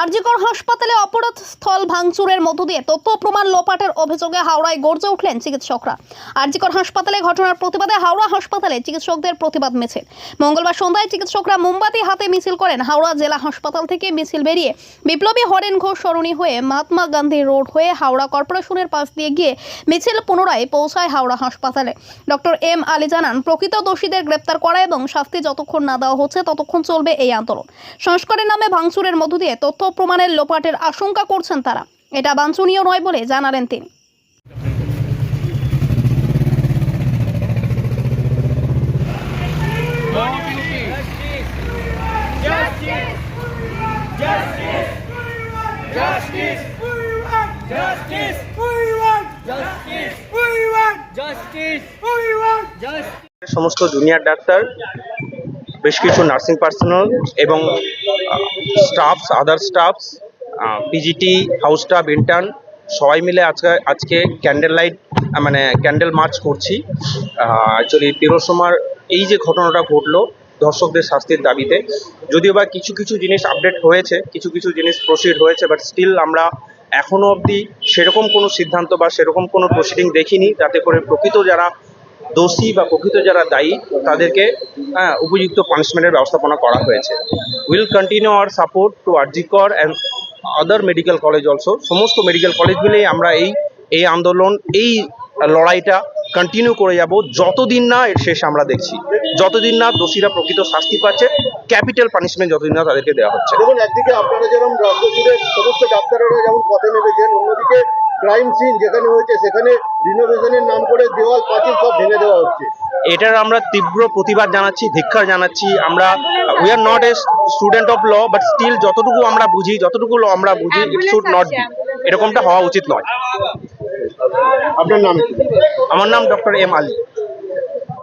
আরজিকর হাসপাতালে অপরাধ স্থল ভাঙচুরের মধ্য দিয়ে তথ্য প্রমাণ লোপাটের অভিযোগে হাওড়ায় গর্জে উঠলেন চিকিৎসকরা। আরজিকর হাসপাতালে ঘটনার প্রতিবাদে হাওড়া হাসপাতালে চিকিৎসকদের প্রতিবাদ মিছিল। মঙ্গলবার সন্ধ্যায় চিকিৎসকরা মোমবাতি হাতে মিছিল করেন হাওড়া জেলা হাসপাতাল থেকে মিছিল বেরিয়ে বিপ্লবী হরেন ঘোষ সরণি হয়ে মহাত্মা গান্ধী রোড হয়ে হাওড়া কর্পোরেশনের পাশ দিয়ে গিয়ে মিছিল পুনরায় পৌঁছায় হাওড়া হাসপাতালে। ডক্টর এম আলী জানান, প্রকৃত দোষীদের গ্রেপ্তার করা এবং শাস্তি যতক্ষণ না দেওয়া হচ্ছে ততক্ষণ চলবে এই আন্দোলন। সংস্কারের নামে ভাঙচুরের মধ্য দিয়ে তথ্য প্রমাণের লোপাটের আশঙ্কা করছেন তারা। এটা বাঞ্ছনীয় নয় বলে জানালেন তিনি। সমস্ত জুনিয়র ডাক্তার বেশ কিছু নার্সিং পার্সোনাল এবং staffs other staffs PGT house staff intern সবাই মিলে আজকে আজকে ক্যান্ডেল লাইট মানে ক্যান্ডেল মার্চ করছি। অ্যাকচুয়ালি তিরোসমার এই যে ঘটনাটা ঘটলো দর্শকদের শাস্তির দাবিতে, যদিও বা কিছু কিছু জিনিস আপডেট হয়েছে, কিছু কিছু জিনিস প্রসিড হয়েছে বাট স্টিল আমরা এখনও অবধি সেরকম কোনো সিদ্ধান্ত বা সেরকম কোনো প্রসিডিং দেখিনি। যাতে করে প্রকৃত যারা দোষী বা প্রকৃত যারা দায়ী তাদেরকে হ্যাঁ, উপযুক্ত পানিশমেন্টের ব্যবস্থাপনা করা হয়েছে। Will continue our support to R G Kar and other medical college also সমস্ত মেডিকেল কলেজ আমরা এই এই আন্দোলন এই লড়াইটা কন্টিনিউ করে যাব যতদিন না এর শেষ আমরা দেখছি। যতদিন না দোষীরা প্রকৃত শাস্তি পাচ্ছে ক্যাপিটাল পানিশমেন্ট যতদিন না তাদেরকে দেওয়া হচ্ছে। দেখুন একদিকে আপনারা যেরকম রাজ্য জুড়ে সমস্ত ডাক্তারেরা যেমন পথে নেমেছেন অন্যদিকে ক্রাইম সিন যেখানে হয়েছে সেখানে রিনোভেশনের নাম করে দেওয়াল পাঁচিল সব ভেঙে দেওয়া হচ্ছে। এটার আমরা তীব্র প্রতিবাদ জানাচ্ছি ধিক্ষার জানাচ্ছি। আমরা we are not a student of law but still যতটুকু আমরা বুঝি যতটুকু law আমরা বুঝি ইট শুড নট বি এরকমটা হওয়া উচিত নয়। আপনার নাম? আমার নাম ডক্টর এম আলী।